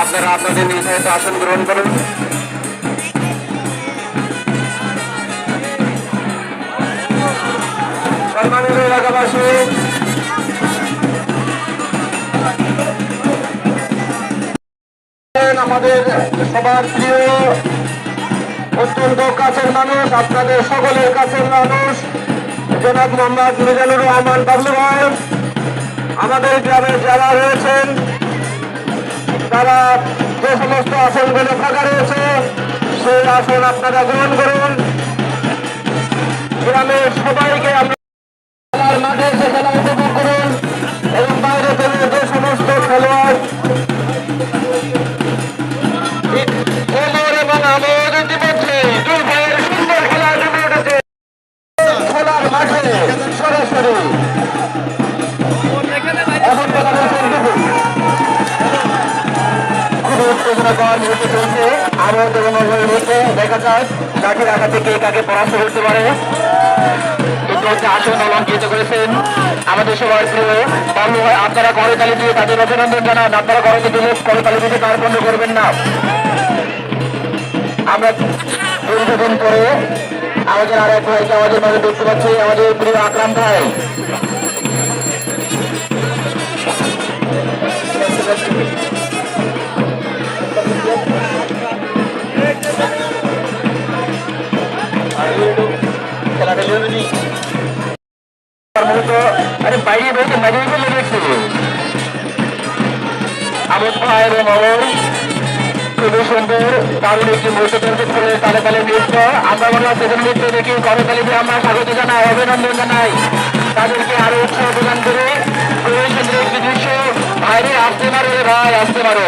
আপনারা আপনাদের নির্ধারিত আসন গ্রহণ করুন। এলাকাবাসী, আমাদের সবার প্রিয়, অত্যন্ত কাছের মানুষ, আপনাদের সকলের কাছের মানুষ, জনাব মোহাম্মদ মিজানুর রহমান বাবলু ভাই, আমাদের গ্রামে যারা রয়েছেন তারা যে সমস্ত আসনগুলো ফাঁকা রয়েছে, সেই আসন আপনারা গ্রহণ করুন। গ্রামের সবাইকে খেলার মাঠে এসে খেলা উপভোগ করুন এবং বাইরে থেকে যে সমস্ত খেলোয়াড় এবং উঠেছে। খেলার মাঠে সরাসরি দেখা যাক লাঠির আঘাতে কে কাকে পরাস্ত করতে পারে। আমাদের আপনারা দিয়ে তাদের অভিনন্দন জানান। আপনারা করতে দিলে তার বন্ধ করবেন না। আমরা দীর্ঘদিন পরে আমাদের আর এক ভাইকে আমাদের মাঝে দেখতে পাচ্ছি, আমাদের প্রিয় আকরাম ভাই। খেলাটা নেবে নি আরে বাইরে বলতে বাইরে ফেলে দেখছি আমদ ভাই এবং অমর খুবই সুন্দর দারুণ একটি মুহূর্ত ফুলের তালে তালে নৃত্য আমরা মনে হয় সেখানে নৃত্য দেখি করতালিতে আমরা স্বাগত জানাই অভিনন্দন জানাই তাদেরকে আরও উৎসাহ প্রদান করে খুবই সুন্দর একটি দৃশ্য বাইরে আসতে পারো ভাই আসতে পারো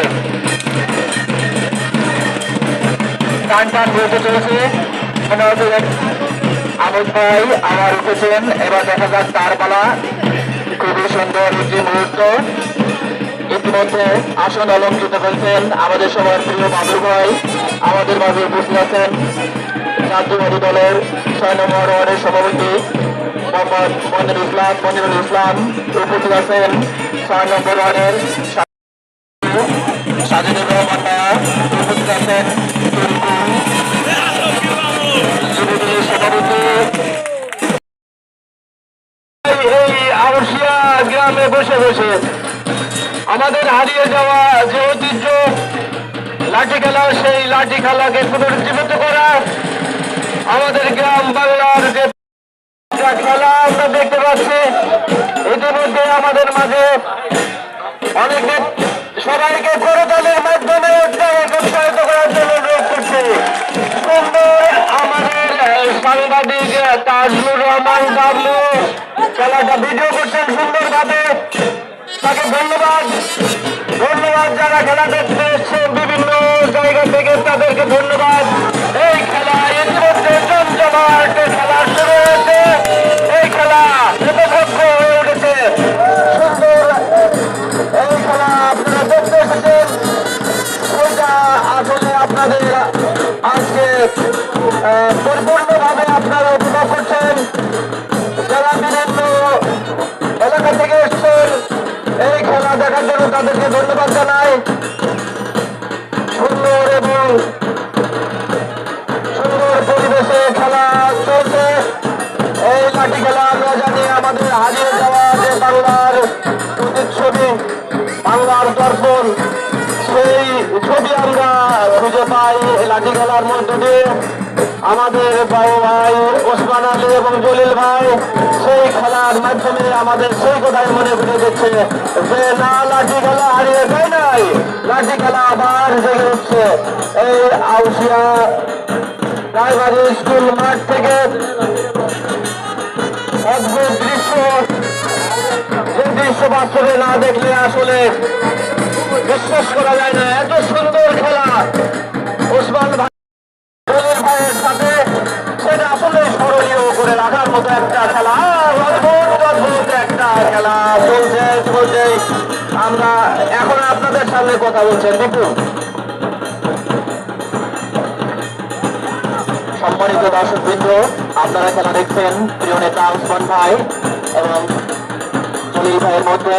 টান টান বলতে চলেছে মনে হচ্ছে আমদ ভাই আবার উঠেছেন। এবার দেখা যাক তার পালা। খুবই সুন্দর একটি মুহূর্ত। ইতিমধ্যে আসন অলঙ্কৃত করেছেন আমাদের সবার প্রিয় বাবু ভাই। আমাদের মাঝে উপস্থিত আছেন জাতীয়বাদী দলের ছয় নম্বর ওয়ার্ডের সভাপতি মোহাম্মদ মনিরুল ইসলাম। মনিরুল ইসলাম উপস্থিত আছেন ছয় নম্বর ওয়ার্ডের সাজিদুর রহমান উপস্থিত আছেন। গ্রামে বসে বসে আমাদের হারিয়ে যাওয়া যে ঐতিহ্য, লাঠি খেলা, সেই লাঠি খেলাকে পুনরুজ্জীবিত করা। আমাদের গ্রাম বাংলার যে খেলা, আমরা দেখতে পাচ্ছি। ইতিমধ্যে আমাদের মাঝে অনেক সবাইকে করতালের মাধ্যমে উৎসাহিত করার জন্য অনুরোধ করছি। সুন্দর সাংবাদিক তাজমুর রহমান বাবলু খেলাটা ভিডিও করছেন সুন্দরভাবে। তাকে ধন্যবাদ। ধন্যবাদ যারা খেলা দেখতে এসছে বিভিন্ন জায়গা থেকে, তাদেরকে ধন্যবাদ। এই খেলা ইতিমধ্যে জমজমাট খেলা শুরু হয়েছে। এই খেলা উপভোগ্য হয়ে উঠেছে। আসলে আপনাদের আজকে পরিপূর্ণভাবে আপনারা উপভোগ করছেন। যারা বিভিন্ন এলাকা থেকে এসছেন, এই খেলা দেখার জন্য তাদেরকে ধন্যবাদ জানাই। ছবি আমরা খুঁজে পাই লাঠি খেলার মধ্য দিয়ে। আমাদের বাবু ভাই ওসমান আলী এবং জলিল ভাই, সেই খেলার মাধ্যমে আমাদের সেই কথাই মনে করে দিচ্ছে যে, না, লাঠি খেলা হারিয়ে যায় নাই। লাঠি খেলা আবার জেগে উঠছে। এই আউসিয়া প্রাইমারি স্কুল মাঠ থেকে অদ্ভুত দৃশ্য। যে দৃশ্য বাস্তবে না দেখলে আসলে বিশ্বাস করা যায় না। এত সুন্দর খেলা। ওসমান ভাই জলিল ভাইয়ের সাথে সেটা আসলে স্মরণীয় করে রাখার মতো একটা খেলা। অদ্ভুত একটা খেলা। চলছে চলছে। আমরা এখন আপনাদের সামনে কথা বলছেন বিপুল সম্মান সম্মানিত আপনারা খেলা দেখছেন। প্রিয় নেতা ভাই এবং জলিল ভাইয়ের মধ্যে।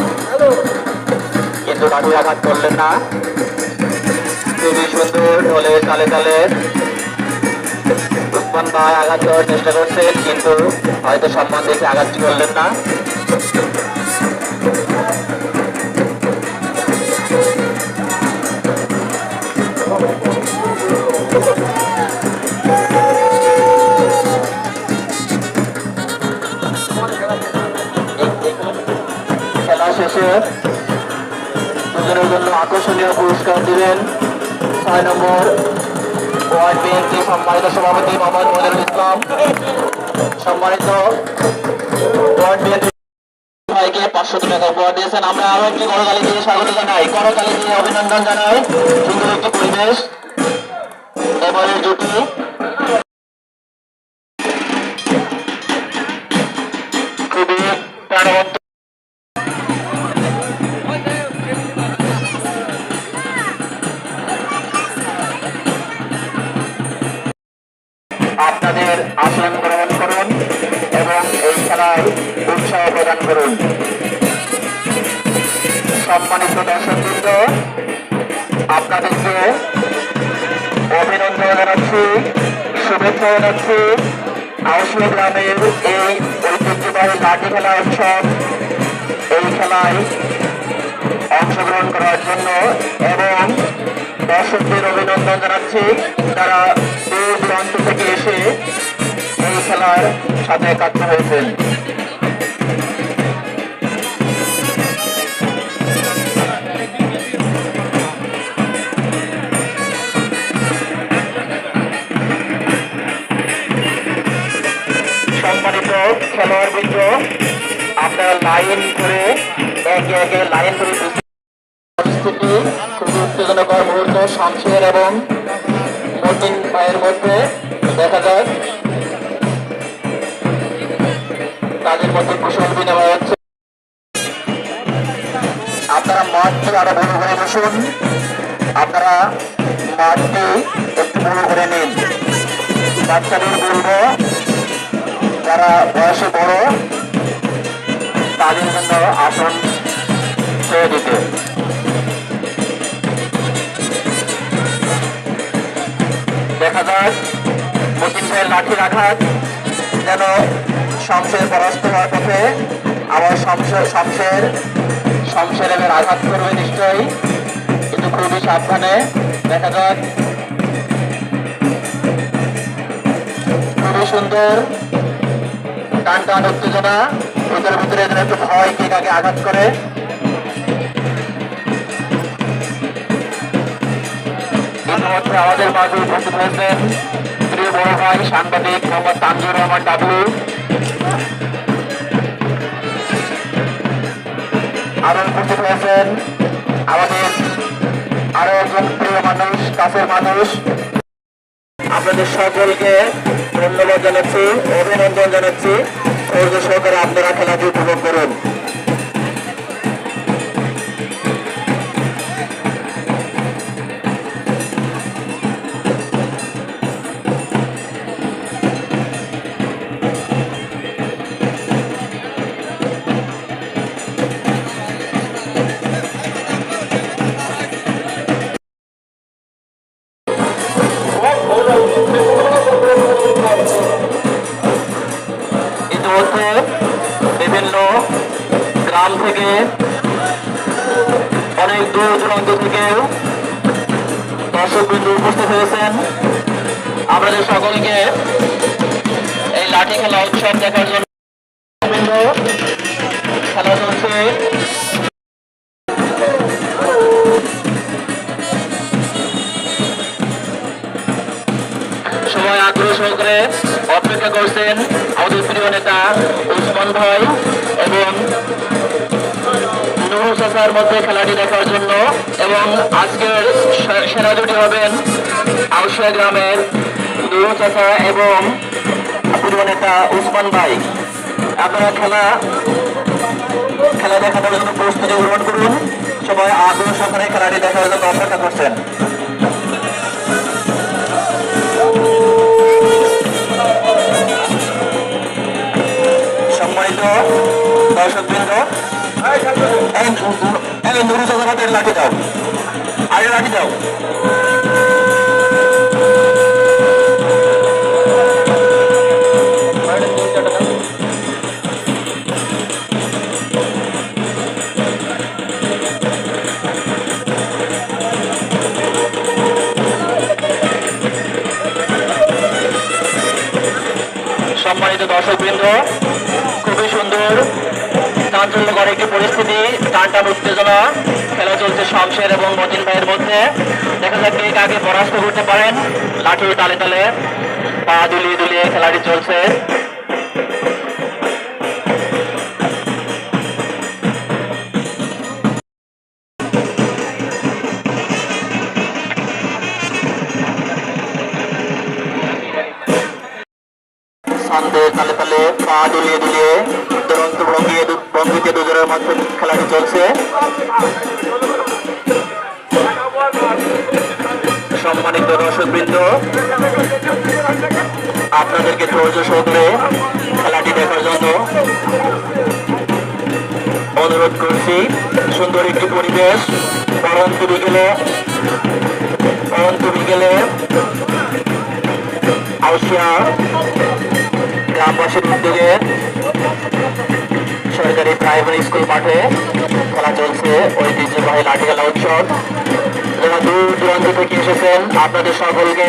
কিন্তু লাঠি আঘাত করলেন না। খুবই সুন্দর ঢোলে তালে তালে। উসমান ভাই আঘাত করার চেষ্টা করছেন, কিন্তু হয়তো সম্মান দেখে আঘাত করলেন না। খেলা দুজনের জন্য আকর্ষণীয় পুরস্কার দিবেন ছয় নম্বর ওয়ার্ড বিএনপি সম্মানিত সভাপতি মোহাম্মদ মনিরুল ইসলাম। সম্মানিত ওয়ার্ড বিএনপি অভিনন্দন জানাই। সুন্দর একটি পরিবেশ। এবারের জুটি। খুবই প্রাণবন্ত আপনাদের আসন গ্রহণ করুন এবং এই খেলায় উৎসাহ প্রদান করুন। সম্মানিত দর্শকবৃন্দ, আপনাদেরকে অভিনন্দন জানাচ্ছি, শুভেচ্ছা জানাচ্ছি। আউসিয়া গ্রামের এই ঐতিহ্যবাহী লাঠি খেলা উৎসব, এই খেলায় অংশগ্রহণ করার জন্য এবং দর্শকদের অভিনন্দন জানাচ্ছি। তারা দূর দূরান্ত থেকে এসে এই খেলার সাথে একাত্ম হয়েছেন। সম্মানিত খেলোয়াড়বৃন্দ, আপনারা লাইন করে একে একে লাইন করে পরিস্থিতি খুবই উত্তেজনাকর মুহূর্ত শামশের এবং মতিন ভাইয়ের মধ্যে দেখা যায়। তাদের মধ্যে কুশল বিনিময় হচ্ছে। আপনারা মাঠটি আরও বড় করে বসুন। আপনারা মাঠটি একটু বড় করে নিন। বাচ্চাদের বলব, যারা বয়সে বড়, তাদের জন্য আসন ছেড়ে দিতে। দেখা যাক মতিন ভাইয়ের লাঠির আঘাত যেন শমশের পরাস্ত হওয়ার পথে আবার শমশের শমশের শমশের এবার আঘাত করবে নিশ্চয়ই। কিন্তু খুবই সাবধানে দেখা যাক। খুবই সুন্দর। টান টান উত্তেজনা। ভিতরে ভিতরে যেন একটু ভয় কে কাকে আঘাত করে। ইতিমধ্যে আমাদের মাঝে উপস্থিত হয়েছেন প্রিয় বড় ভাই সাংবাদিক মোহাম্মদ তানজুর রহমান ডাবলু আরও উপস্থিত হয়েছেন আমাদের আরও একজন প্রিয় মানুষ, কাছের মানুষ। আপনাদের সকলকে ধন্যবাদ জানাচ্ছি, অভিনন্দন জানাচ্ছি। ধৈর্য সহকারে আপনারা খেলাটি উপভোগ করুন। ইতিমধ্যে বিভিন্ন গ্রাম থেকে অনেক দূর দূরান্ত থেকে দর্শকবৃন্দ উপস্থিত হয়েছেন। আমাদের সকলকে এই লাঠি খেলা উৎসব দেখার জন্য খেলা চলছে। সবাই আগ্রহ সহকারে অপেক্ষা করছেন আমাদের প্রিয় নেতা উসমান ভাই এবং নুরু চাচার মধ্যে খেলাটি দেখার জন্য এবং আজকের সেরা জুটি হবেন আউশিয়া গ্রামের নুরু চাচা এবং প্রিয় নেতা উসমান ভাই। আপনারা খেলা খেলা দেখানোর জন্য প্রস্তুতি গ্রহণ করুন। সবাই আগ্রহ সহকারে খেলাটি দেখার জন্য অপেক্ষা করছেন। দর্শক বৃন্দ আগে লাঠি দাও। সম্মানিত দর্শকবৃন্দ খুবই সুন্দর চাঞ্চল্যকর একটি পরিস্থিতি। টান টান উত্তেজনা। খেলা চলছে শমশের এবং মতিন ভাইয়ের মধ্যে। দেখা যাক কে কাকে পরাস্ত করতে পারেন। লাঠির তালে তালে পা দুলিয়ে দুলিয়ে খেলাটি চলছে। তালে তালে পা দুলিয়ে দুলিয়ে দুরন্ত ভঙ্গিয়ে ভঙ্গিতে দুজনের মধ্যে খেলাটি চলছে। সম্মানিত দর্শকবৃন্দ, আপনাদেরকে ধৈর্য সহকারে খেলাটি দেখার জন্য অনুরোধ করছি। সুন্দর একটি পরিবেশ। পরন্ত বিকেলে পরন্ত বিকেলে আউসিয়া গ্রামবাসীর উদ্যোগে সরকারি প্রাইমারি স্কুল মাঠে খেলা চলছে। ঐতিহ্যবাহী লাঠি খেলা উৎসব। যারা দূর দূরান্ত থেকে এসেছেন আপনাদের সকলকে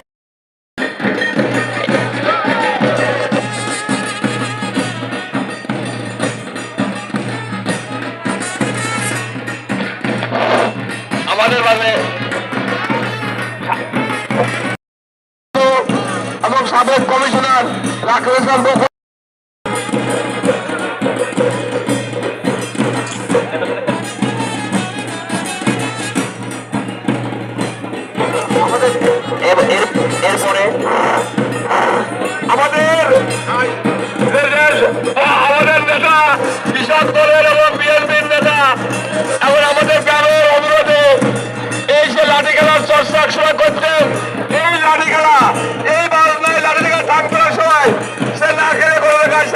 আমাদের মাঝে এবং সাবেক কমিশনার রাকেশ এরপরে আমাদের আমাদের নেতা কৃষক দলের এবং বিএনপির নেতা। এবং আমাদের গ্রামের অনুরোধে এই যে লাঠি খেলার চর্চা একসময় করতেন এই লাঠি খেলা এই বাজনায় লাঠি খেলা থাকবে সবাই সে না খেলে কোনো কাজ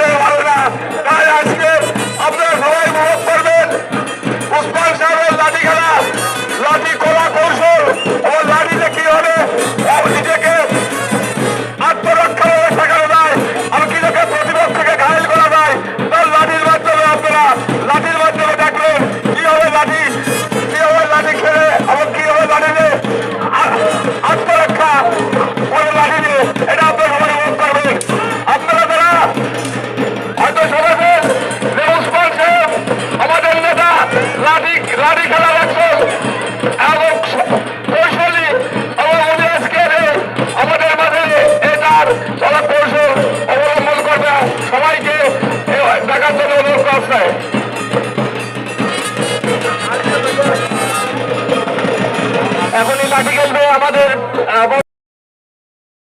আমাদের